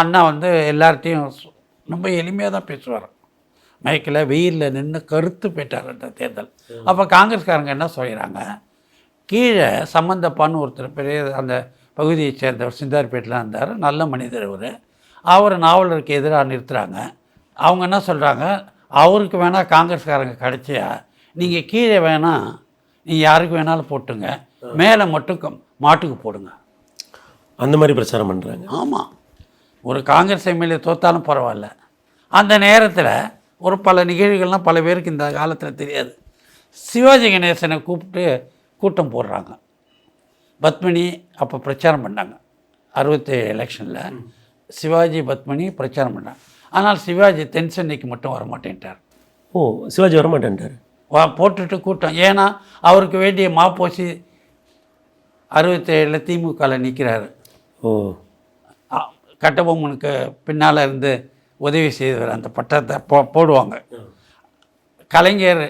அண்ணா வந்து எல்லார்ட்டையும் ரொம்ப எளிமையாக தான் பேசுவார். மைக்கில் வெயிலில் நின்று கருத்து போயிட்டார் அந்த தேர்தல். அப்போ காங்கிரஸ்காரங்க என்ன சொல்கிறாங்க கீழே சம்மந்தப்பான்னு ஒருத்தர் பெரிய அந்த பகுதியை சேர்ந்தவர் சிந்தார்பேட்டில் இருந்தார். நல்ல மனிதர் அவர் அவர் நாவலருக்கு எதிராக நிறுத்துகிறாங்க அவங்க என்ன சொல்கிறாங்க அவருக்கு வேணால் காங்கிரஸ்காரங்க கிடைச்சியா? நீங்கள் கீழே வேணால் நீங்கள் யாருக்கு வேணாலும் போட்டுங்க. மேலே மட்டும் மாட்டுக்கு போடுங்க. அந்த மாதிரி பிரச்சாரம் பண்ணுறாங்க ஆமாம் ஒரு காங்கிரஸ் எம்எல்ஏ தோத்தாலும் பரவாயில்ல. அந்த நேரத்தில் ஒரு பல நிகழ்வுகள்லாம் பல பேருக்கு இந்த காலத்தில் தெரியாது. சிவாஜி கணேசனை கூப்பிட்டு கூட்டம் போடுறாங்க. பத்மினி அப்போ பிரச்சாரம் பண்ணாங்க. அறுபத்தேழு எலெக்ஷனில் சிவாஜி பத்மினி பிரச்சாரம் பண்ணாங்க. ஆனால் சிவாஜி தென் சென்னைக்கு மட்டும் வர மாட்டேன்ட்டார் ஓ சிவாஜி வர மாட்டேன்ட்டார் வா போட்டுட்டு கூட்டம். ஏன்னா அவருக்கு வேண்டிய மாப்போசி அறுபத்தேழில் திமுகவில் நிற்கிறாரு ஓ. கட்டபொம்மனுக்கு பின்னால் இருந்து உதவி செய்தவர். அந்த பட்டத்தை போ போடுவாங்க. கலைஞர்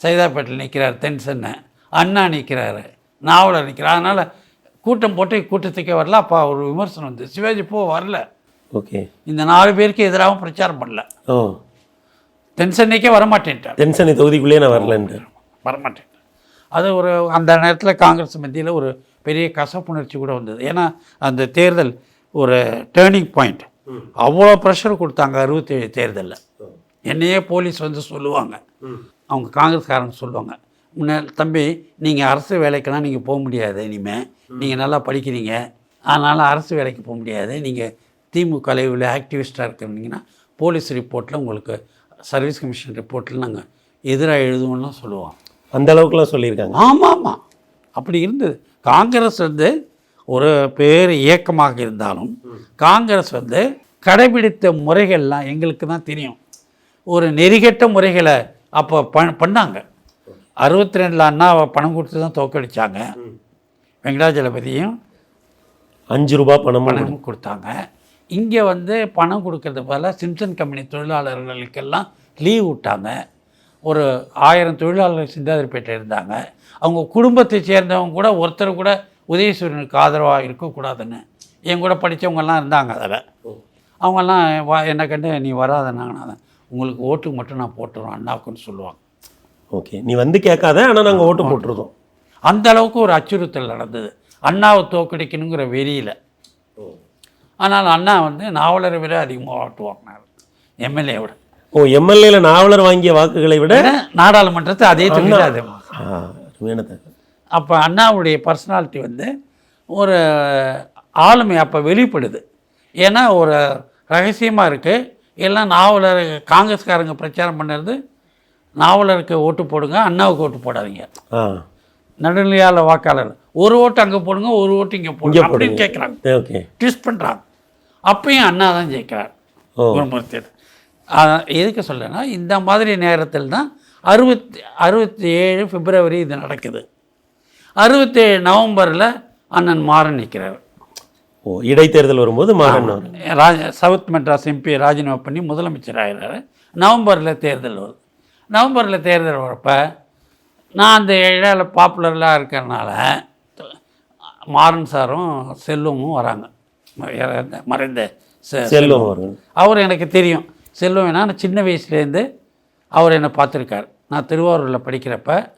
சைதாப்பேட்டில் நிற்கிறார் தென் சென்னை அண்ணா நிற்கிறாரு நாவலர் நிற்கிறார். அதனால் கூட்டம் போட்டு கூட்டத்துக்கே வரல. அப்போ ஒரு விமர்சனம் வந்து சிவாஜி போ வரல. ஓகே. இந்த நாலு பேருக்கு எதிராகவும் பிரச்சாரம் பண்ணல. ஓ. தென் சென்னைக்கே வரமாட்டேன்ட்டார். தென்சென்னை தொகுதிக்குள்ளேயே நான் வரலன்ட்டார் வரமாட்டேன் அது ஒரு அந்த நேரத்தில் காங்கிரஸ் மத்தியில் ஒரு பெரிய கசப்புணர்ச்சி கூட வந்தது. ஏன்னா அந்த தேர்தல் ஒரு டேர்னிங் பாயிண்ட் அவ்வளோ ப்ரெஷர் கொடுத்தாங்க அறுபத்தேழு தேர்தலில். என்னையே போலீஸ் வந்து சொல்லுவாங்க. அவங்க காங்கிரஸ்காரங்க சொல்லுவாங்க. முன்ன தம்பி நீங்கள் அரசு வேலைக்கெல்லாம் நீங்கள் போக முடியாது இனிமேல் நீங்கள் நல்லா படிக்கிறீங்க. அதனால் அரசு வேலைக்கு போக முடியாது. நீங்கள் திமுக அளவில் ஆக்டிவிஸ்டாக இருக்கிறீங்கன்னா போலீஸ் ரிப்போர்ட்டில் உங்களுக்கு சர்வீஸ் கமிஷன் ரிப்போர்ட்டில் நாங்கள் எதிராக எழுதுவோம்லாம் சொல்லுவோம். அந்த அளவுக்குலாம் சொல்லியிருக்காங்க. ஆமாம் ஆமாம். அப்படி இருந்தது. காங்கிரஸ் வந்து ஒரு பேர் இயக்கமாக இருந்தாலும் காங்கிரஸ் வந்து கடைபிடித்த முறைகள்லாம் எங்களுக்கு தான் தெரியும். ஒரு நெறிகெட்ட முறைகளை அப்போ ப பண்ணாங்க. அறுபத்தி ரெண்டில் அண்ணாவை பணம் கொடுத்து தான் தோக்கடிச்சாங்க வெங்கடாஜலபதியும் அஞ்சு ரூபாய் பணமும் பணம் கொடுத்தாங்க. இங்கே வந்து பணம் கொடுக்கறது போல சிம்சன் கம்பெனி தொழிலாளர்களுக்கெல்லாம் லீவ் விட்டாங்க. ஒரு ஆயிரம் தொழிலாளர்கள் சிந்தாதிரிப்பேட்டை இருந்தாங்க. அவங்க குடும்பத்தை சேர்ந்தவங்க கூட ஒருத்தர் கூட உதயசூரியனுக்கு ஆதரவாக இருக்கக்கூடாதுன்னு. என் கூட படித்தவங்கெல்லாம் இருந்தாங்க அதில். அவங்கெல்லாம் வா என்னை கண்டு நீ வராதனாங்கண்ணா உங்களுக்கு ஓட்டுக்கு மட்டும் நான் போட்டுருவோம் அண்ணாவுக்குன்னு சொல்லுவாங்க. ஓகே. நீ வந்து கேட்காத ஆனால் நாங்கள் ஓட்டு போட்டுருதோம் அந்த அளவுக்கு ஒரு அச்சுறுத்தல் நடந்தது. அண்ணாவை தோக்கடிக்கணுங்கிற வெறியில். ஆனால் அண்ணா வந்து நாவலரை விட அதிகமாக ஓட்டு வாங்கினார் எம்எல்ஏ விட ஓ எம்எல்ஏல நாவலர் வாங்கிய வாக்குகளை விட நாடாளுமன்றத்தை அதே தொகுதியில் அப்போ அண்ணாவுடைய பர்சனாலிட்டி வந்து ஒரு ஆளுமை அப்போ வெளிப்படுது. ஏன்னா ஒரு ரகசியமாக இருக்குது எல்லாம் நாவலர் காங்கிரஸ்காரங்க பிரச்சாரம் பண்ணுறது நாவலருக்கு ஓட்டு போடுங்க அண்ணாவுக்கு ஓட்டு போடாதீங்க. ஆ. நடுநிலையாள வாக்காளர். ஒரு ஓட்டு அங்கே போடுங்க ஒரு ஓட்டு இங்கே போடுங்க அப்படின்னு கேட்குறாங்க ஓகே. ட்விஸ்ட் பண்ணுறாங்க அப்பயும் அண்ணா தான் ஜெயிக்கிறார். குருமூர்த்தியர் எதுக்கு சொல்றேன்னா இந்த மாதிரி நேரத்தில் தான் அறுபத்தி அறுபத்தி ஏழு பிப்ரவரி இது நடக்குது. அறுபத்தேழு நவம்பரில் அண்ணன் மாறன் நிற்கிறார் ஓ இடைத்தேர்தல் வரும்போது மாறன். ராஜ சவுத் மெட்ராஸ் எம்பி ராஜினாமா பண்ணி முதலமைச்சர் ஆகிறாரு நவம்பரில் தேர்தல் வருது. நவம்பரில் தேர்தல் வரப்ப நான் அந்த ஏழாவில் பாப்புலர்லாம் இருக்கிறனால மாறன் சாரும் செல்வமும் வராங்க. மறைந்த- செல்வம் அவர். எனக்கு தெரியும். செல்வம் ஏன்னா நான் சின்ன வயசுலேருந்து அவர் என்னை பார்த்துருக்கார். நான் திருவாரூரில் படிக்கிறப்ப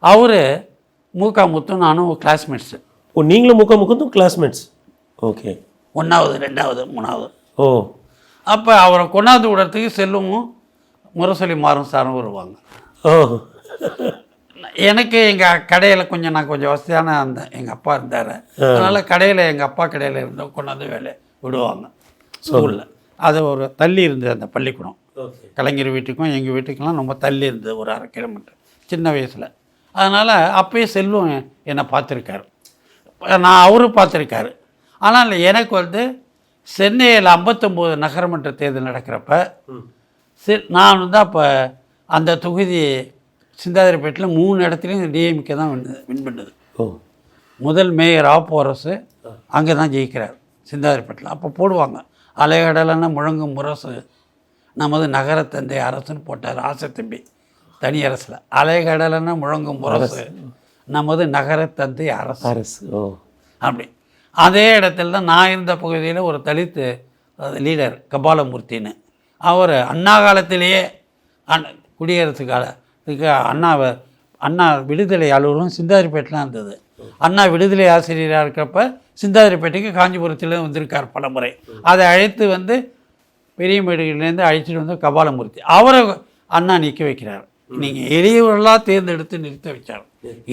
அவர் மூக்கா முத்தும் நானும் கிளாஸ்மேட்ஸு ஓ நீங்களும் முக்க முக்கந்தும் கிளாஸ்மேட்ஸ் ஓகே ஒன்றாவது ரெண்டாவது மூணாவது. ஓ. அப்போ அவரை கொண்டாந்து விடுறதுக்கு செல்வமும் முரசொலி மாறும் சாரும் வருவாங்க. ஓ. எனக்கு எங்கள் கடையில் கொஞ்சம் நான் கொஞ்சம் வசதியான அந்த எங்கள் அப்பா இருந்தார். அதனால் கடையில் எங்கள் அப்பா கடையில் இருந்த கொண்டாந்து வேலை விடுவாங்க. ஸ்கூலில். அது ஒரு தள்ளி இருந்தது அந்த பள்ளிக்கூடம். கலைஞர் வீட்டுக்கும் எங்கள் வீட்டுக்கெல்லாம் ரொம்ப தள்ளி இருந்தது ஒரு அரை கிலோமீட்டர் சின்ன வயசில். அதனால் அப்பயே செல்வம் என்னை பார்த்துருக்காரு. நான் அவரும் பார்த்துருக்காரு. ஆனால் எனக்கு வந்து சென்னையில் ஐம்பத்தொம்போது நகரமன்ற தேர்தல் நடக்கிறப்ப செ நான் வந்து அப்போ அந்த தொகுதி சிந்தாதிரிப்பேட்டில் மூணு இடத்துலையும் டிஎம்கே தான் வின் பண்ணுது. ஓ. முதல் மேயர் ஆப்போ அரசு அங்கே தான் ஜெயிக்கிறார் சிந்தாதிரிப்பேட்டில். அப்போ போடுவாங்க. அலைகடலான முழங்கும் முரசு. நமது நகரத்தந்தை அரசுன்னு போட்டார் ஆசத்தம்பி தனி அரசில். அலைகடலான முழங்கும் முரசு நமது நகரத்தந்தை அரசு. அரசு ஓ. அப்படி. அதே இடத்துல தான் நான் இருந்த பகுதியில் ஒரு தலித்து லீடர் கபாலமூர்த்தின்னு. அவர் அண்ணா காலத்திலேயே அண்ண குடியரசு காலத்துக்கு அண்ணாவை அண்ணா விடுதலை அலுவலகம் சிந்தாதிரிப்பேட்டில் இருந்தது. அண்ணா விடுதலை ஆசிரியராக இருக்கிறப்ப சிந்தாதிரிப்பேட்டைக்கு காஞ்சிபுரத்தில் வந்திருக்கார் பலமுறை அதை அழைத்து வந்து பெரிய மேடுகளிலேருந்து அழைச்சிட்டு வந்து கபாலமூர்த்தி. அவரை அண்ணா நிற்க வைக்கிறார். நீங்கள் எளியவர்களாக தேர்ந்தெடுத்து நிறுத்த வச்சார்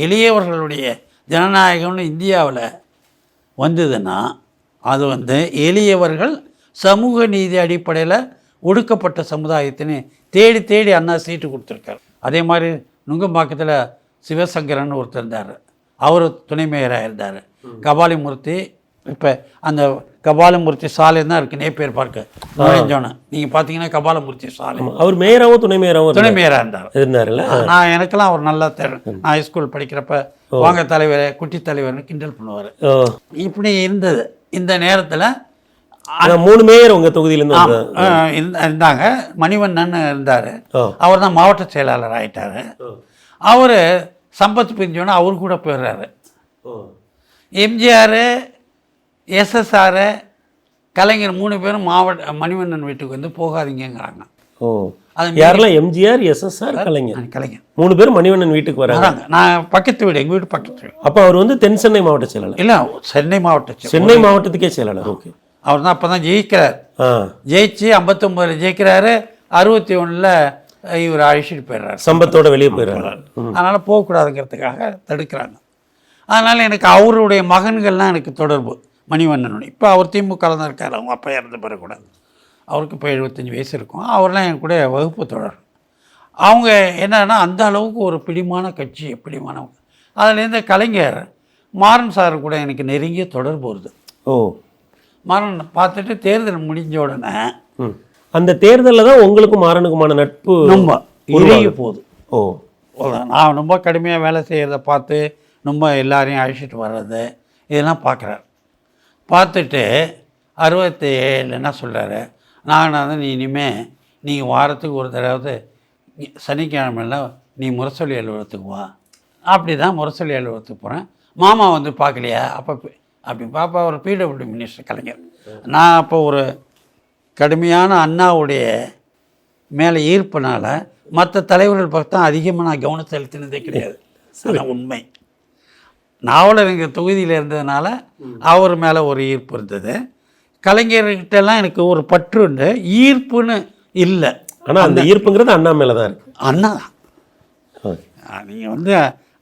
எளியவர்களுடைய ஜனநாயகம்னு இந்தியாவில் வந்ததுன்னா அது வந்து எளியவர்கள் சமூக நீதி அடிப்படையில் ஒடுக்கப்பட்ட சமுதாயத்தின்னு தேடி தேடி அண்ணா சீட்டு கொடுத்துருக்காரு. அதே மாதிரி நுங்கம்பாக்கத்தில் சிவசங்கரன் ஒருத்தர் இருந்தார். அவர் துணை மேயராக இருந்தார். கபாலிமூர்த்தி இப்போ அந்த கபாலமூர்த்தி சாலை தான் இருக்குது நேப்பேர் பார்க்க. நுழைஞ்சோன்னு நீங்கள் பார்த்தீங்கன்னா கபாலமூர்த்தி சாலை. அவர் மேயராகவும் துணை மேயராகவும் துணை மேயராக இருந்தார். இருந்தார்ல நான் எனக்கெல்லாம் அவர் நல்லா தெரியும். நான் ஹைஸ்கூல் படிக்கிறப்ப வாங்க தலைவர் குட்டி தலைவர்னு கிண்டல் பண்ணுவார். இப்படி இருந்தது. இந்த நேரத்தில் மூணு மேயர் உங்க தொகுதியிலேருந்து இருந்தாங்க. மணிவண்ணன் இருந்தார். அவர் தான் மாவட்ட செயலாளர் ஆயிட்டாரு. அவர் சம்பத் பிரிஞ்சோன்னா அவர் கூட போயிடுறாரு. எம்ஜிஆர் எஸ்எஸ்ஆர் கலைஞர் மூணு பேரும் மாவட்ட மணிவண்ணன் வீட்டுக்கு வந்து போகாதீங்கங்கிறாங்க. ஓ அது யாரெல்லாம் எம்ஜிஆர் எஸ்எஸ்ஆர் கலைஞர்? கலைஞர். மூணு பேர் மணிவண்ணன் வீட்டுக்கு வராங்க. நான் பக்கத்து வீடு எங்கள் வீடு பக்கத்து வீடு. அப்போ அவர் வந்து தென் சென்னை மாவட்ட செயலாளர்? இல்லை சென்னை மாவட்ட. சென்னை மாவட்டத்துக்கே செயலாளர் ஓகே. அவர் தான் அப்போ தான் ஜெயிக்கிறார் ஜெயிச்சு ஐம்பத்தொம்பதில் ஜெயிக்கிறாரு. அறுபத்தி ஒன்றில் இவர் அழிச்சிட்டு போயிடுறாரு. சம்பத்தோட வெளியே போயிடுறாங்க அதனால் போகக்கூடாதுங்கிறதுக்காக தடுக்கிறாங்க. அதனால் எனக்கு அவருடைய மகன்கள்லாம் எனக்கு தொடர்பு. மணிவண்ணனுடைய. இப்போ அவர் திமுக தான் இருக்கார் அவங்க அப்பா இறந்த பிறகு கூட. அவருக்கு இப்போ எழுபத்தஞ்சி வயசு இருக்கும். அவர்லாம் என் கூட வகுப்பு தொடர் அவங்க என்னன்னா அந்த அளவுக்கு ஒரு பிடிமான கட்சி பிடிமானவங்க அதுலேருந்து கலைஞர் மாறன் சார் கூட எனக்கு நெருங்கிய தொடர்பு வருது. ஓ. மாறன் பார்த்துட்டு தேர்தல் முடிஞ்ச உடனே அந்த தேர்தலில் தான் உங்களுக்கும் மாறனுக்குமான நட்பு ரொம்ப இறுகி போகுது. ஓ. நான் ரொம்ப கடுமையாக வேலை செய்கிறத பார்த்து ரொம்ப எல்லாரையும் அழைச்சிட்டு வர்றது இதெல்லாம் பார்க்குறாரு. பார்த்துட்டு அறுபத்தி ஏழுன்னா என்ன சொல்கிறாரு நாகநாதன் நீ இனிமேல் நீங்கள் வாரத்துக்கு ஒரு தடவை சனிக்கிழமையில் நீ முரசொலி அலுவலகத்துக்கு வா. அப்படி தான் முரசொலி அலுவலகத்துக்கு போகிறேன் மாமா வந்து பார்க்கலையா? அப்போ அப்படி பாப்பா ஒரு பிடபிள்யூ மினிஸ்டர் கலைஞர். நான் அப்போ ஒரு கடுமையான அண்ணாவுடைய மேலே ஈர்ப்பினால் மற்ற தலைவர்கள் பக்கம் அதிகமாக நான் கவனம் செலுத்தினதே கிடையாது. சில உண்மை. நாவலர் எங்கள் தொகுதியில் இருந்ததுனால அவர் மேலே ஒரு ஈர்ப்பு இருந்தது. கலைஞர்கிட்டலாம் எனக்கு ஒரு பற்று உண்டு. ஈர்ப்புன்னு இல்லை. ஆனா அந்த ஈர்ப்புங்கிறது அண்ணா மேல தான் இருக்கு. அண்ணா. தான். நீங்கள் வந்து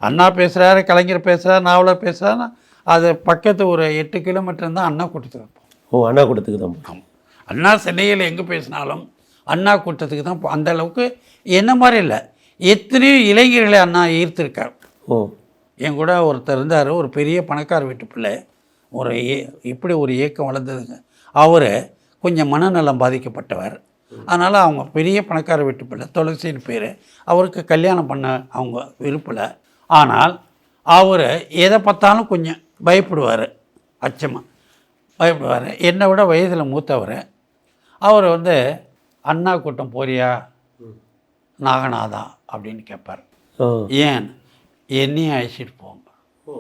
அண்ணா பேசுகிறாரு கலைஞர் பேசுகிறாரு நாவலர் பேசுகிறாருன்னா அது பக்கத்து ஒரு எட்டு கிலோமீட்டர் தான் அண்ணா கூட்டத்துக்கு ஓ அண்ணா கூட்டத்துக்கு தான் ஆமாம் அண்ணா சென்னையில் எங்கே பேசினாலும் அண்ணா கூட்டத்துக்கு தான் அந்த அளவுக்கு என்ன மாதிரி இல்லை. எத்தனையோ இளைஞர்களை அண்ணா ஈர்த்திருக்கார். ஓ. என் கூட ஒருத்தர் இருந்தார் ஒரு பெரிய பணக்கார வீட்டு பிள்ளை. ஒரு ஏ- இப்படி ஒரு இயக்கம் வளர்ந்ததுங்க. அவர் கொஞ்சம் மனநலம் பாதிக்கப்பட்டவர். அதனால் அவங்க பெரிய பணக்கார வீட்டு பிள்ளை துளசின்னு பேர். அவருக்கு கல்யாணம் பண்ண அவங்க விருப்பல. ஆனால் அவர் எதை பார்த்தாலும் கொஞ்சம் பயப்படுவார் அச்சமாக பயப்படுவார். என்னை விட வயதில் மூத்தவர். அவர் வந்து அண்ணா கூட்டம் போறியா? நாகநாதா அப்படின்னு கேட்பார் ஏன்? என்னையும் அழைச்சிட்டு போங்க. ஓ.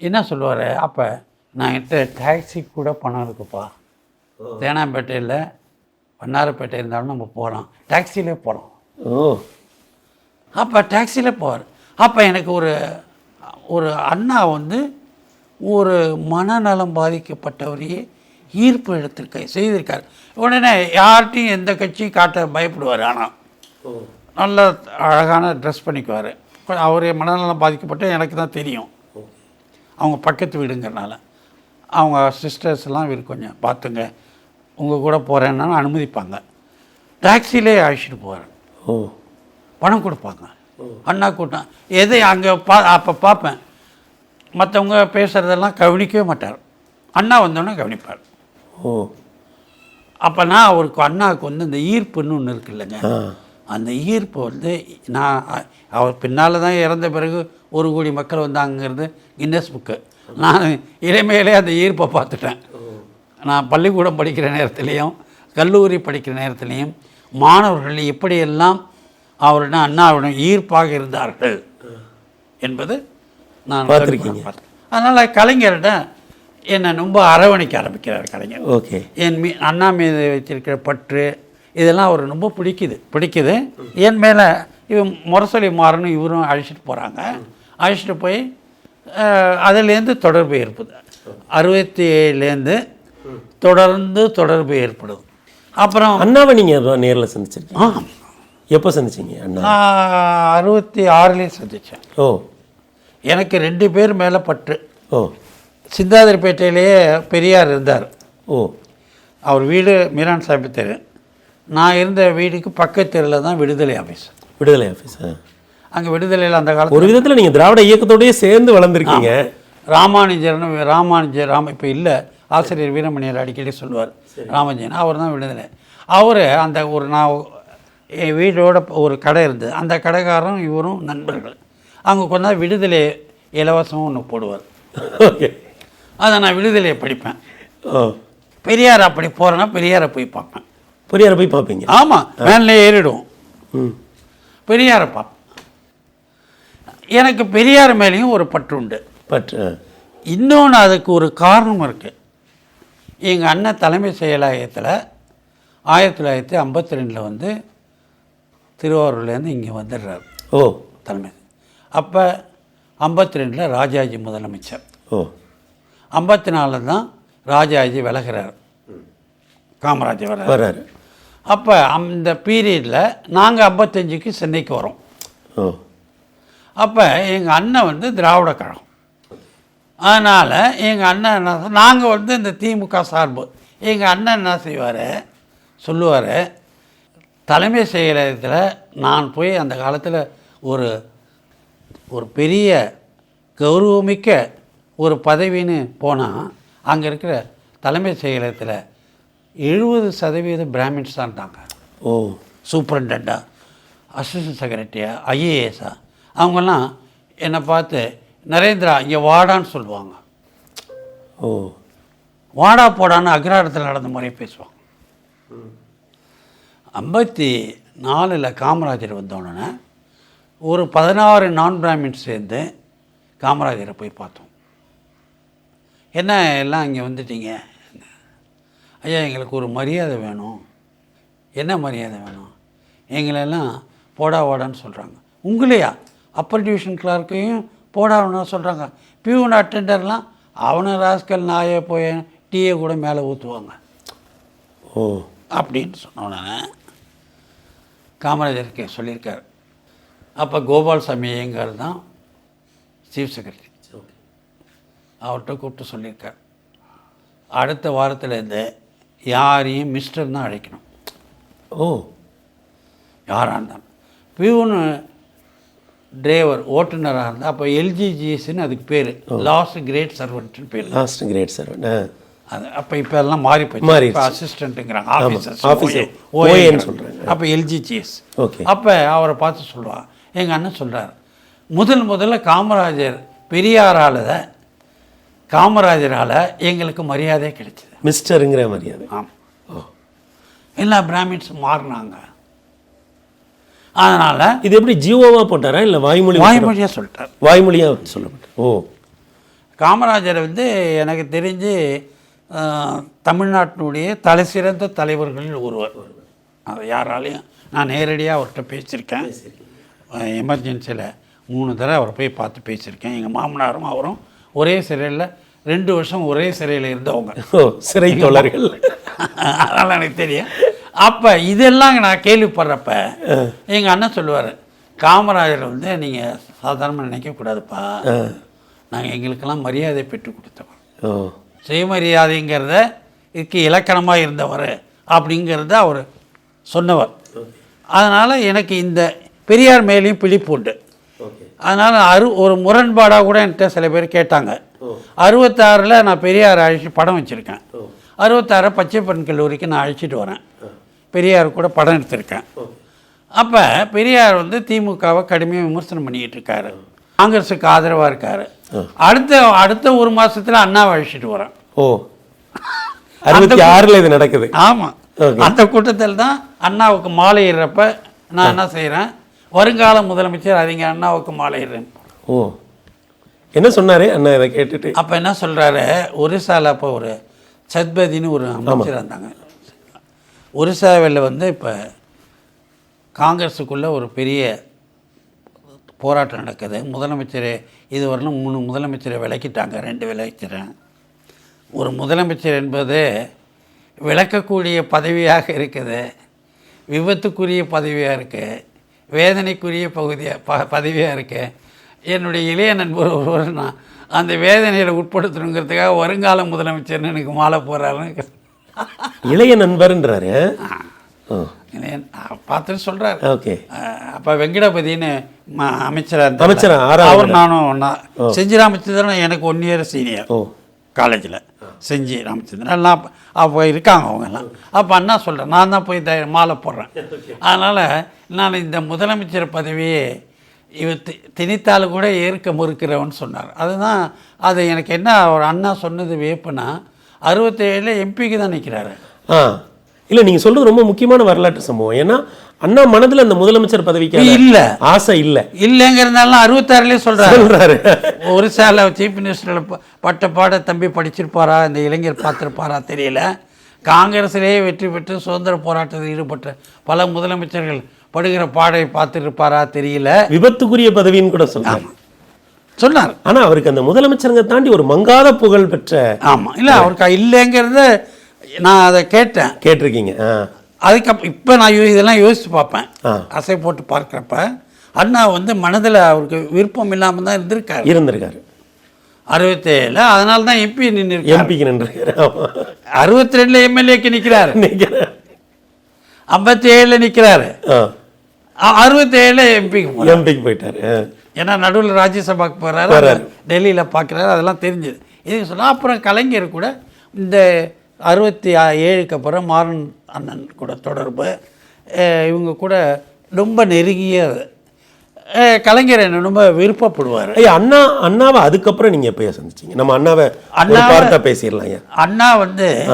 என்ன சொல்லுவார்? அப்போ நான் என்கிட்ட டாக்ஸி கூட பணம் இருக்குப்பா. தேனாம்பேட்டையில் வண்ணாரப்பேட்டை இருந்தாலும் நம்ம போகலாம் டாக்ஸிலே போகலாம் ஓ. அப்போ டாக்ஸியில் போவார் அப்போ எனக்கு ஒரு ஒரு அண்ணா வந்து ஒரு மனநலம் பாதிக்கப்பட்டவரையே ஈர்ப்பு எடுத்திருக்க செய்திருக்கார். உடனே யார்கிட்டையும் எந்த கட்சியும் காட்ட பயப்படுவார். ஆனால் நல்ல அழகான ட்ரெஸ் பண்ணிக்குவார். அவர் மனநலம் பாதிக்கப்பட்ட எனக்கு தான் தெரியும். அவங்க பக்கத்து வீடுங்கிறனால. அவங்க சிஸ்டர்ஸ்லாம் இவர் கொஞ்சம் பார்த்துங்க. உங்கள் கூட போகிறேன்னா அனுமதிப்பாங்க. டாக்ஸிலே அழைச்சிட்டு போவார். ஓ. பணம் கொடுப்பாங்க. அண்ணா கூட்டம். எது அங்கே பா அப்போ பார்ப்பேன். மற்றவங்க பேசுகிறதெல்லாம் கவனிக்கவே மாட்டார். அண்ணா வந்தோடனே கவனிப்பார். ஓ. அப்போ நான் அவருக்கு அண்ணாவுக்கு வந்து இந்த ஈர்ப்புன்னு ஒன்று இருக்கு இல்லைங்க அந்த ஈர்ப்பு வந்து நான் அவர் பின்னால் தான் இறந்த பிறகு ஒரு கோடி மக்கள் வந்தாங்கிறது கின்னஸ் புக்கு. நான் இளமையிலே அந்த ஈர்ப்பை பார்த்துட்டேன். நான் பள்ளிக்கூடம் படிக்கிற நேரத்துலேயும் கல்லூரி படிக்கிற நேரத்துலேயும் மாணவர்கள் எப்படியெல்லாம் அவருடன் அண்ணாவுடன் ஈர்ப்பாக இருந்தார்கள் என்பது நான் பார்த்திருக்கீங்க. பார்த்தேன் அதனால் கலைஞர்கிட்ட என்னை ரொம்ப அரவணைக்க ஆரம்பிக்கிறார் கலைஞர். ஓகே. என் மீ அண்ணா மீது வச்சிருக்கிற பற்று இதெல்லாம் அவர் ரொம்ப பிடிக்குது. பிடிக்குது. என் மேலே இவன் முரசொலி மாறனும் இவரும் அழைச்சிட்டு போகிறாங்க அழைச்சிட்டு போய் அதிலேருந்து தொடர்பு ஏற்படுது அறுபத்தி ஏழுலேருந்து தொடர்ந்து தொடர்பு ஏற்படுது. அப்புறம் அண்ணாவை நீங்க எதுவும் நேர்ல சந்திச்சிருக்கீங்க? ஆ. எப்போ சந்திச்சீங்க அண்ணா? அறுபத்தி ஆறுலேயே சந்தித்தேன் ஓ. எனக்கு ரெண்டு பேர் மேலே பற்று. ஓ. சிந்தாதிரிப்பேட்டையிலேயே பெரியார் இருந்தார். ஓ. அவர் வீடு மீரான் சாமி தெரு நான் இருந்த வீடுக்கு பக்கத்து தெருவில் தான் விடுதலை ஆஃபீஸ் விடுதலை ஆஃபீஸ் அங்கே விடுதலையில் அந்த காலத்தில் ஒரு விதத்துல நீங்க திராவிட இயக்கத்தோடயே சேர்ந்து வளர்ந்துருக்கீங்க. ராமானுஜர்னு ராமானுஜர் ராம இப்போ இல்லை. ஆசிரியர் வீரமணியர் அடிக்கடி சொல்லுவார். ராமஜன் அவர் தான் விடுதலை. அவர் அந்த ஒரு நான் என் வீடோட ஒரு கடை இருந்தது. அந்த கடைக்காரரும் இவரும் நண்பர்கள். அவங்க கொண்டாந்து விடுதலை இலவசமாக ஒன்று போடுவார். ஓகே. அதை நான் விடுதலையை படிப்பேன். ஓ பெரியார் அப்படி போகிறேன்னா பெரியாரை போய் பார்ப்பேன். பெரியாரை போய் பார்ப்பீங்க. ஆமாம் மேலே ஏறிடுவோம். ம் பெரியாரை பார்ப்பேன் எனக்கு பெரியார் மேலேயும் ஒரு பற்று உண்டு. பட் இன்னொன்று அதுக்கு ஒரு காரணம் இருக்குது எங்கள் அண்ணன் தலைமை செயலாலயத்தில் ஆயிரத்தி தொள்ளாயிரத்தி ஐம்பத்தி ரெண்டில் வந்து திருவாரூர்லேருந்து இங்கே வந்துடுறார். ஓ. தலைமை. அப்போ ஐம்பத்தி ரெண்டில் ராஜாஜி முதலமைச்சர். ஓ. ஐம்பத்தி நாலில் தான் ராஜாஜி விலகிறார். காமராஜர் வர வர்றாரு. அப்போ அந்த பீரியடில் நாங்கள் ஐம்பத்தஞ்சுக்கு சென்னைக்கு வரோம். ஓ அப்போ எங்கள் அண்ணன் வந்து திராவிட கழகம். அதனால் எங்கள் அண்ணன் என்ன நாங்கள் வந்து இந்த திமுக சார்பு. எங்கள் அண்ணன் என்ன செய்வார்? சொல்லுவார் தலைமை செயலகத்தில் நான் போய் அந்த காலத்தில் ஒரு ஒரு பெரிய கௌரவமிக்க ஒரு பதவின்னு போனால் அங்கே இருக்கிற தலைமை செயலகத்தில் எழுபது சதவீதம் பிராமின்ஸ் தான் இருந்தாங்க. ஓ. சூப்பரண்டா அசிஸ்டன்ட் செக்ரட்டரியா ஐஏஎஸ்ஸா அவங்கெல்லாம் என்னை பார்த்து நரேந்திரா இங்கே வாடான்னு சொல்லுவாங்க. ஓ. வாடா போடான்னு அக்ராரத்தில் நடந்த முறையை பேசுவாங்க. ஐம்பத்தி நாலில் காமராஜர் வந்தோடனே ஒரு பதினாறு நான் பிராமின்ஸ் சேர்ந்து காமராஜரை போய் பார்த்தோம். என்ன எல்லாம் இங்கே வந்துட்டீங்க? ஐயா எங்களுக்கு ஒரு மரியாதை வேணும். என்ன மரியாதை வேணும்? எங்களெல்லாம் போடா வாடான்னு சொல்கிறாங்க உங்களையா? அப்பர் டிவிஷன் கிளார்க்கையும் போடாவனா சொல்கிறாங்க பியூன் அட்டெண்டர்லாம் அவனை ராஸ்கல் நாயை போய் டீயை கூட மேலே ஊற்றுவாங்க ஓ. அப்படின்னு சொன்னோடனே காமராஜருக்கு சொல்லியிருக்கார். அப்போ கோபால்சாமி ஐயங்கார் தான் சீஃப் செக்ரட்டரி அவர்கிட்ட கூப்பிட்டு சொல்லியிருக்கார். அடுத்த வாரத்துலேருந்து யாரையும் மிஸ்டர் தான் அழைக்கணும். ஓ. யாராக இருந்தாலும். பியூனு டிரைவர் ஓட்டுநராக இருந்தால் அப்போ எல்ஜிஜிஎஸ்ன்னு அதுக்கு பேர். லாஸ்ட் கிரேட் சர்வெண்ட்னு பேர். லாஸ்ட் கிரேட் சார் ஆ. அது அப்போ இப்போ எல்லாம் மாறி போச்சு. மாறிடுச்சு. இப்போ அசிஸ்டண்ட்டுங்கிறாங்க officer. OA ஓஏன்னு ன்னு சொல்கிறேன் அப்போ எல்ஜிஜிஎஸ். ஓகே. அப்போ அவரை பார்த்து சொல்லுவா. எங்கள் அண்ணன் சொல்கிறார் முதல் முதல்ல காமராஜர் பெரியாரால் தான் காமராஜரால் எங்களுக்கு மரியாதை கிடைச்சிது. மிஸ்டருங்கிற மரியாதை. ஆமாம் எல்லா பிராமின்ஸ் மாறினாங்க. அதனால் இது எப்படி ஜீவோவா போட்டாரா இல்லை வாய்மொழி வாய்மொழியாக சொல்லிட்டார். வாய்மொழியா சொல்லப்பட்ட ஓ. காமராஜர் வந்து எனக்கு தெரிஞ்சு தமிழ்நாட்டினுடைய தலை சிறந்த தலைவர்களில் ஒருவர். அது யாராலையும் நான் நேரடியாக அவர்கிட்ட பேசியிருக்கேன். எமர்ஜென்சியில் மூணு தடவை அவரை போய் பார்த்து பேசியிருக்கேன். எங்கள் மாமனாரும் அவரும் ஒரே சிறையில் ரெண்டு வருஷம் ஒரே சிறையில் இருந்தவங்க. சிறை தோழர்கள். அதெல்லாம் எனக்கு தெரியும். அப்போ இதெல்லாம் நான் கேள்விப்படுறப்ப எங்கள் அண்ணன் சொல்லுவார் காமராஜர் வந்து நீங்கள் சாதாரணமாக நினைக்கக்கூடாதுப்பா. நாங்கள் எங்களுக்கெல்லாம் மரியாதை பெற்று கொடுத்தவர். ஓ. சுயமரியாதைங்கிறத இதுக்கு இலக்கணமாக இருந்தவர் அப்படிங்கிறத அவர் சொன்னவர். அதனால் எனக்கு இந்த பெரியார் மேலேயும் பிடிப்பு உண்டு. அதனால் அரு ஒரு முரண்பாடாக கூட என்கிட்ட சில பேர் கேட்டாங்க. அறுபத்தாறில் நான் பெரியார் அழைச்சி படம் வச்சுருக்கேன். அறுபத்தாறு பச்சைப்பன் கல்லூரிக்கு நான் அழைச்சிட்டு வரேன். பெரியார் கூட படம் எடுத்திருக்கேன். அப்போ பெரியார் வந்து திமுகவை கடுமையாக விமர்சனம் பண்ணிக்கிட்டு இருக்காரு. காங்கிரஸுக்கு ஆதரவாக இருக்காரு. அடுத்த அடுத்த ஒரு மாசத்துல அண்ணாவை அழைச்சிட்டு வரேன் ஓ. அறுபத்தி ஆறுல இது நடக்குது. ஆமாம். அந்த கூட்டத்தில் தான் அண்ணாவுக்கு மாலை இடுறப்ப நான் என்ன செய்கிறேன் வருங்கால முதலமைச்சர் அவங்க அண்ணாவுக்கு மாலை இடுறேன் ஓ. என்ன சொன்னாரு? அண்ணா இதை கேட்டுட்டு. அப்போ என்ன சொல்கிறாரு ஒரிசால அப்போ ஒரு சத்பதின்னு ஒரு அமைச்சர் இருந்தாங்க. ஒரிசாவில் வந்து இப்போ காங்கிரஸுக்குள்ளே ஒரு பெரிய போராட்டம் நடக்குது. முதலமைச்சர் இதுவரையிலும் மூணு முதலமைச்சரை விலக்கிட்டாங்க ரெண்டு விலக்கிற ஒரு முதலமைச்சர் என்பது விளக்கக்கூடிய பதவியாக இருக்குது. விபத்துக்குரிய பதவியாக இருக்குது வேதனைக்குரிய பகுதியாக ப பதவியாக இருக்குது என்னுடைய இளைய நண்பர் ஒருவர் நான் அந்த வேதனையில் உட்படுத்தணுங்கிறதுக்காக வருங்கால முதலமைச்சர்னு எனக்கு மாலை போகிறாருன்னு இளைய நண்பர்ன்றாரு? பார்த்துட்டு சொல்கிறாரு ஓகே. அப்போ வெங்கடபதினு ம- அமைச்சரா அவர் நானும் ஒன்றா செஞ்சி ராமச்சந்திரன் எனக்கு ஒன் இயர் சீனியர் ஓ. காலேஜில். செஞ்சி ராமச்சந்திரன் எல்லாம் அப்போ இருக்காங்க அவங்க எல்லாம் அப்போ அண்ணா சொல்கிறேன் நான் தான் போய் த மாலை போடுறேன். அதனால் நான் இந்த முதலமைச்சர் பதவியை இவ தி திணித்தால் கூட ஏற்க மறுக்கிறவன் சொன்னார். அதுதான் அது எனக்கு என்ன ஒரு அண்ணா சொன்னது வியப்புனா அறுபத்தேழில் எம்பிக்கு தான் நிற்கிறாரு ஆ இல்லை நீங்கள் சொல்றது ரொம்ப முக்கியமான வரலாற்று சம்பவம். ஏன்னா அண்ணா மனதுல அந்த முதலமைச்சர் பதவிக்கு இல்லை. ஆசை இல்லை. இல்லைங்கிறதுனால அறுபத்தாறுலேயே சொல்கிறாரு சொல்றாரு. ஒரு சேல சீஃப் மினிஸ்டரில் பட்ட பாட தம்பி படிச்சிருப்பாரா? இந்த இளைஞர் பார்த்துருப்பாரா தெரியல. காங்கிரஸிலேயே வெற்றி பெற்று சுதந்திர போராட்டத்தில் ஈடுபட்ட பல முதலமைச்சர்கள் படுகிற பாடை பார்த்துருப்பாரா தெரியல. விபத்துக்குரிய பதவின்னு கூட சொல்றாரு சொன்னார். ஆனா அவருக்கு அந்த முதலமைச்சருங்க தாண்டி ஒரு மங்காத புகழ் பெற்ற ஆமாம் இல்லை அவருக்கு இல்லைங்கிறத நான் அதை கேட்டேன். கேட்டிருக்கீங்க. அதுக்கப்புறம் இப்போ நான் இதெல்லாம் யோசித்து பார்ப்பேன். அசை போட்டு பார்க்குறப்ப அண்ணா வந்து மனதில் அவருக்கு விருப்பம் இல்லாமல் தான் இருந்திருக்காரு. இருந்திருக்காரு. அறுபத்தேழில் அதனால தான் எம்பி நின்று எம்பிக்கு நின்றுருக்காரு. அறுபத்தி ரெண்டில் எம்எல்ஏக்கு நிற்கிறாரு நிக்கிறேன். ஐம்பத்தி ஏழில் நிற்கிறாரு ஆ அறுபத்தி ஏழில் எம்பிக்கு எம்பிக்கு போயிட்டாரு. ஏன்னா நடுவில் ராஜ்யசபாக்கு போகிறாரு. டெல்லியில் பார்க்குறாரு அதெல்லாம் தெரிஞ்சுது. இதுக்கு சொன்னால் அப்புறம் கலைஞர் கூட இந்த அறுபத்தி ஏழுக்கு அப்புறம் மாறன் அண்ணன் கூட தொடர்பு. இவங்க கூட ரொம்ப நெருங்கிய கலைஞர் என்ன ரொம்ப விருப்பப்படுவார். ஐயா அண்ணா அண்ணாவை அதுக்கப்புறம் நீங்க எப்பயா சந்திச்சீங்க? நம்ம அண்ணாவை ஒரு அண்ணாவை- பார்த்தா பேசிடலாம் அண்ணா வந்து.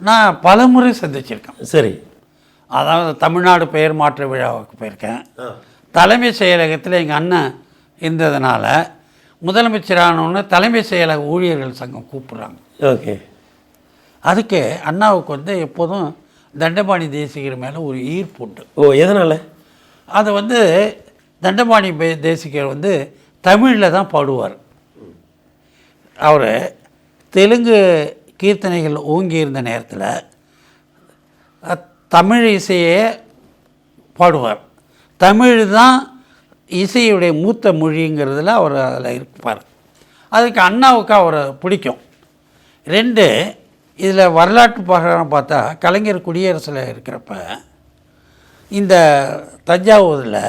நான் பலமுறை சந்திச்சிருக்கேன். சரி. அதாவது தமிழ்நாடு பெயர் மாற்ற விழாவுக்கு போயிருக்கேன். தலைமை செயலகத்தில் எங்கள் அண்ணன் இருந்ததுனால முதலமைச்சரானோன்னு தலைமை செயலக ஊழியர்கள் சங்கம் கூப்பிட்றாங்க. ஓகே. அதுக்கு அண்ணாவுக்கு வந்து எப்போதும் தண்டபாணி தேசிகர் மேலே ஒரு ஈர்ப்பு உண்டு. ஓ எதனால? அது வந்து தண்டபாணி பே- தேசிகர் வந்து தமிழில் தான் பாடுவார். அவர் தெலுங்கு கீர்த்தனைகள் ஓங்கி இருந்த நேரத்தில் தமிழ் இசையே பாடுவார். தமிழ் தான் இசையுடைய மூத்த மொழிங்கிறதுல அவர் அதில் இருப்பார். அதுக்கு அண்ணாவுக்கு அவரை பிடிக்கும். ரெண்டு இதில் வரலாற்று பிரகாரம் பார்த்தா கலைஞர் குடியரசில் இருக்கிறப்ப இந்த தஞ்சாவூரில்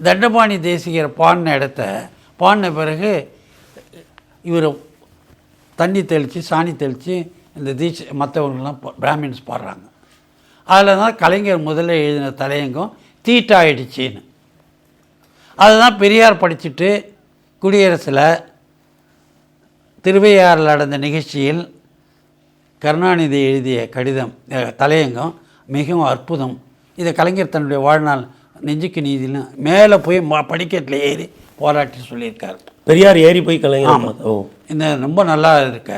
தண்டபாணி தேசிகர் பாடின இடத்த பாடின பிறகு இவர் தண்ணி தெளித்து சாணி தெளித்து இந்த தீட்சை மற்றவங்களாம் பிராமின்ஸ் பாடுறாங்க. அதில் தான் கலைஞர் முதல்ல எழுதின தலையங்கம் தீட்டாயிடுச்சின்னு அதுதான் பெரியார் படிச்சுட்டு குடியரசில் திருவையாறில் நடந்த நிகழ்ச்சியில் கருணாநிதி எழுதிய கடிதம் தலையங்கம் மிகவும் அற்புதம். இதை கலைஞர் தன்னுடைய வாழ்நாள் நெஞ்சுக்கு நீதினு மேலே போய் ம படிக்கட்டில் ஏறி போராட்டி சொல்லியிருக்காரு. பெரியார் ஏறி போய் கலைஞர் பார்த்த- ஓ. இந்த ரொம்ப நல்லா இருக்க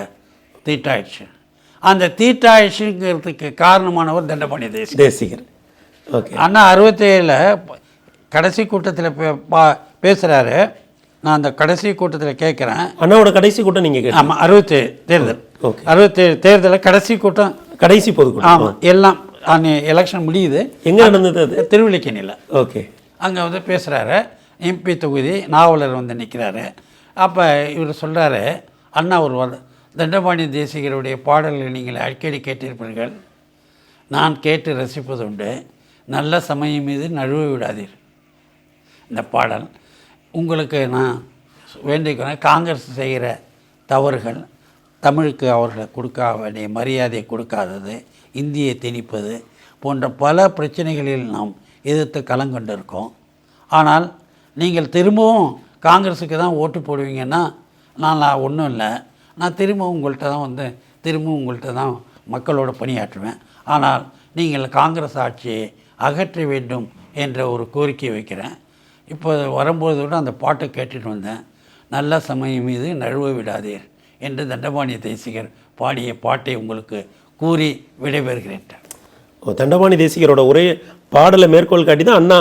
தீட்டாயிடுச்சு அந்த தீட்டாயிடுச்சுங்கிறதுக்கு காரணமானவர் தண்டபாணி தேசி தேசிகர் ஓகே அண்ணா அறுபத்தேழில் கடைசி கூட்டத்தில் பே பா பேசுகிறாரு நான் அந்த கடைசி கூட்டத்தில் கேட்குறேன் அண்ணாவோட கடைசி கூட்டம் நீங்க கேட்ட ஆமாம் அறுபத்தேழு தேர்தல். ஓகே அறுபத்தேழு தேர்தலில் கடைசி கூட்டம். கடைசி பொதுக்கூட்டம் ஆமாம் எல்லாம் எலெக்ஷன் முடியுது. எங்க நடந்தது அது? திருவிழிக்கணியில் ஓகே அங்கே வந்து பேசுகிறாரு எம்பி தொகுதி நாவலர் வந்து நிற்கிறாரு அப்போ இவர் சொல்கிறாரு அண்ணா ஒரு தண்டபாணி தேசிகருடைய பாடல்களை நீங்கள் அடிக்கடி கேட்டிருப்பீர்கள். நான் கேட்டு ரசிப்பதுண்டு. நல்ல சமயம் மீது நழுவ விடாதீர். இந்த பாடல். உங்களுக்கு நான் வேண்டிக்கிறேன் காங்கிரஸ் செய்கிற தவறுகள் தமிழுக்கு அவர்களை கொடுக்க வேண்டிய மரியாதையை கொடுக்காதது இந்தியை திணிப்பது போன்ற பல பிரச்சனைகளில் நாம் எதிர்த்து கலங்கொண்டிருக்கோம் ஆனால் நீங்கள் திரும்பவும் காங்கிரஸுக்கு தான் ஓட்டு போடுவீங்கன்னா நான் ஒன்றும் இல்லை. நான் திரும்பவும் உங்கள்கிட்ட தான் வந்து திரும்பவும் உங்கள்கிட்ட தான் மக்களோட பணியாற்றுவேன். ஆனால் நீங்கள் காங்கிரஸ் ஆட்சியை அகற்ற வேண்டும் என்ற ஒரு கோரிக்கை வைக்கிறேன். இப்போ வரும்போது கூட அந்த பாட்டை கேட்டுட்டு வந்தேன். நல்ல சமயம் மீது நழுவ விடாதீர் என்று தண்டபாணி தேசிகர் பாடிய பாட்டை உங்களுக்கு கூறி விடைபெறுகிறேன். தண்டபாணி தேசிகரோட ஒரே பாடலை மேற்கோள் காட்டி தான் அண்ணா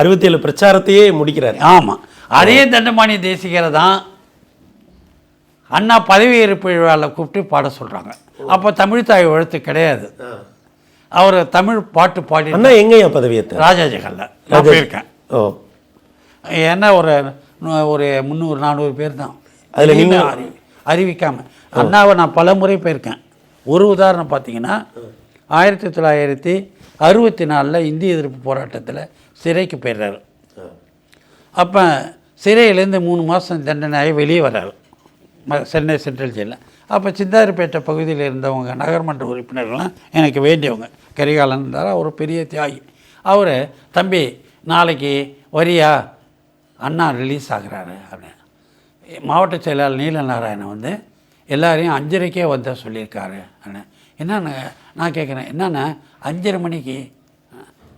அறுபத்தி ஏழு பிரச்சாரத்தையே முடிக்கிறாரு. ஆமாம் அதே தண்டபாணி தேசிகரை தான் அண்ணா பதவியேற்பு விழாவில் கூப்பிட்டு பாட சொல்கிறாங்க அப்போ தமிழ் தாய் எழுத்து கிடையாது. அவர் தமிழ் பாட்டு பாடி அண்ணா எங்கேயா பதவியேற்ற ராஜாஜிகளில். நான் போயிருக்கேன். ஓ. என்ன ஒரு ஒரு முந்நூறு நானூறு பேர் தான் அதுல அறி அறிவிக்காமல் அண்ணாவை நான் பல முறை போயிருக்கேன். ஒரு உதாரணம் பார்த்தீங்கன்னா ஆயிரத்தி தொள்ளாயிரத்தி அறுபத்தி நாலில் இந்திய எதிர்ப்பு போராட்டத்தில் சிறைக்கு போயிடுறாரு. அப்போ சிறையிலேருந்து மூணு மாதம் தண்டனையாகி வெளியே வர்றாரு. சென்னை சென்ட்ரல் ஜெயிலில். அப்போ சிந்தாரிப்பேட்டை பகுதியில் இருந்தவங்க நகர்மன்ற உறுப்பினர்கள்லாம் எனக்கு வேண்டியவங்க. கரிகாலன் இருந்தார்? அவர் பெரிய தியாகி. அவர் தம்பி நாளைக்கு வரியா? அண்ணா ரிலீஸ் ஆகுறாரு அப்படின்னு. மாவட்ட செயலாளர் நீல நாராயணன் வந்து எல்லாரையும் அஞ்சரைக்கே வந்த சொல்லியிருக்காரு அப்படின்னு. என்னென்ன நான் கேட்குறேன் என்னென்ன அஞ்சரை மணிக்கு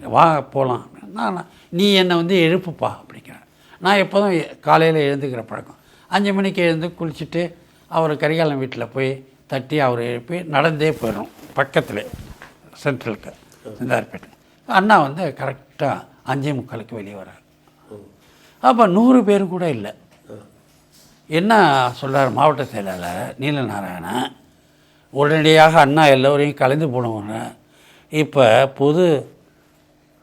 வா போகலாம் நான் நீ என்னை வந்து எழுப்புப்பா அப்படிங்கிறேன் நான் எப்போதும் காலையில் எழுந்துக்கிற பழக்கம். அஞ்சு மணிக்கு எழுந்து குளிச்சுட்டு அவர் கரிகாலன் வீட்டில் போய் தட்டி அவரை எழுப்பி நடந்தே போயிடும் பக்கத்தில் சென்ட்ரலுக்கு சிந்தார்பேட்டை அண்ணா வந்து கரெக்டாக அஞ்சே முக்காலுக்கு வெளியே வராங்க அப்போ நூறு பேர் கூட இல்லை. என்ன சொல்கிறார் மாவட்ட செயலாளர் நீலநாராயணன் உடனடியாக அண்ணா எல்லோரையும் கலந்து போனவங்க இப்போ பொது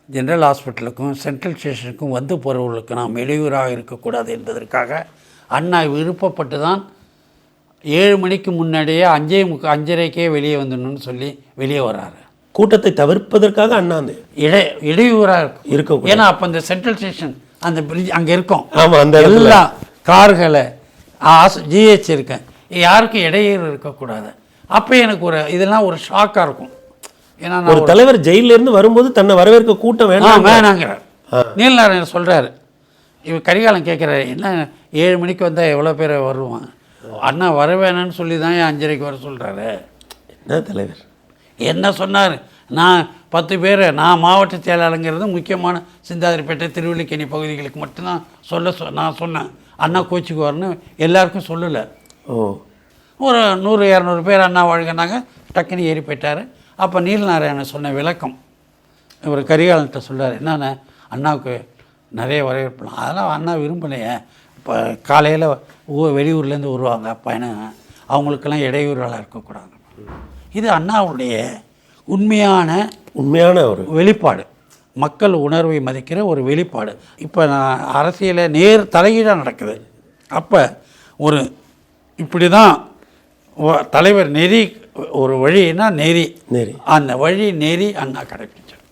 ஜென்ரல் ஹாஸ்பிட்டலுக்கும் சென்ட்ரல் ஸ்டேஷனுக்கும் வந்து போகிறவர்களுக்கு நாம் இடையூறாக இருக்கக்கூடாது என்பதற்காக அண்ணா விருப்பப்பட்டு தான் ஏழு மணிக்கு முன்னாடியே அஞ்சே முக்க அஞ்சரைக்கே வெளியே வந்துடணும்னு சொல்லி வெளியே வர்றாரு. கூட்டத்தை தவிர்ப்பதற்காக அண்ணா அந்த இடை இடையூறாக இருக்கும். ஏன்னா அப்போ அந்த சென்ட்ரல் ஸ்டேஷன் அந்த பிரிட்ஜ் அங்கே இருக்கும். ஆமா அந்த எல்லா கார்களை ஜிஹெச் இருக்கேன். யாருக்கும் இடையூறு இருக்கக்கூடாது. அப்போ எனக்கு ஒரு இதெல்லாம் ஒரு ஷாக்காக இருக்கும். ஏன்னா நான் ஒரு தலைவர் ஜெயில்ல இருந்து வரும்போது தன்னை வரவேற்க கூட்டம் ஆ வேண்டாம் வேணாங்கிறார். நீலநாராயணன் சொல்கிறாரு இவர் கரிகாலன் கேட்குறாரு என்ன ஏழு மணிக்கு வந்தால் எவ்வளோ பேர் வருவான்? அண்ணா வர வேணாம்னு சொல்லி தான் ஏன் அஞ்சரைக்கு வர சொல்கிறாரு என்ன தலைவர்? என்ன சொன்னார்? நான் பத்து பேர் நான் மாவட்ட செயலாளருங்கிறது முக்கியமான சிந்தாதிரிப்பேட்டை திருவல்லிக்கேணி பகுதிகளுக்கு மட்டும்தான் சொல்ல சொ நான் சொன்னேன். அண்ணா கோச்சிக்குவார்னு எல்லாருக்கும் சொல்லலை. ஓ. ஒரு நூறு இரநூறு பேர் அண்ணா வாழ்கினாங்க டக்குன்னு ஏறி போயிட்டார். அப்போ நீலநாராயணன் சொன்ன விளக்கம் இவர் கரிகாலன்கிட்ட சொல்றாரு என்னென்ன அண்ணாவுக்கு நிறைய வரவேற்பலாம் அதெல்லாம் அண்ணா விரும்பலையே. இப்போ காலையில் ஊ வெளியூர்லேருந்து வருவாங்க பையனுங்க அவங்களுக்கெல்லாம் இடையூறுகளாக இருக்கக்கூடாது. இது அண்ணாவுடைய உண்மையான உண்மையான ஒரு வெளிப்பாடு. மக்கள் உணர்வை மதிக்கிற ஒரு வெளிப்பாடு. இப்போ நான் அரசியலில் நேர் தலையீடாக நடக்குது. அப்போ ஒரு இப்படி தான் தலைவர் நெறி ஒரு வழின்னா நெறி. நெறி. அந்த வழி நெறி அண்ணா கடைப்பிடிச்சார்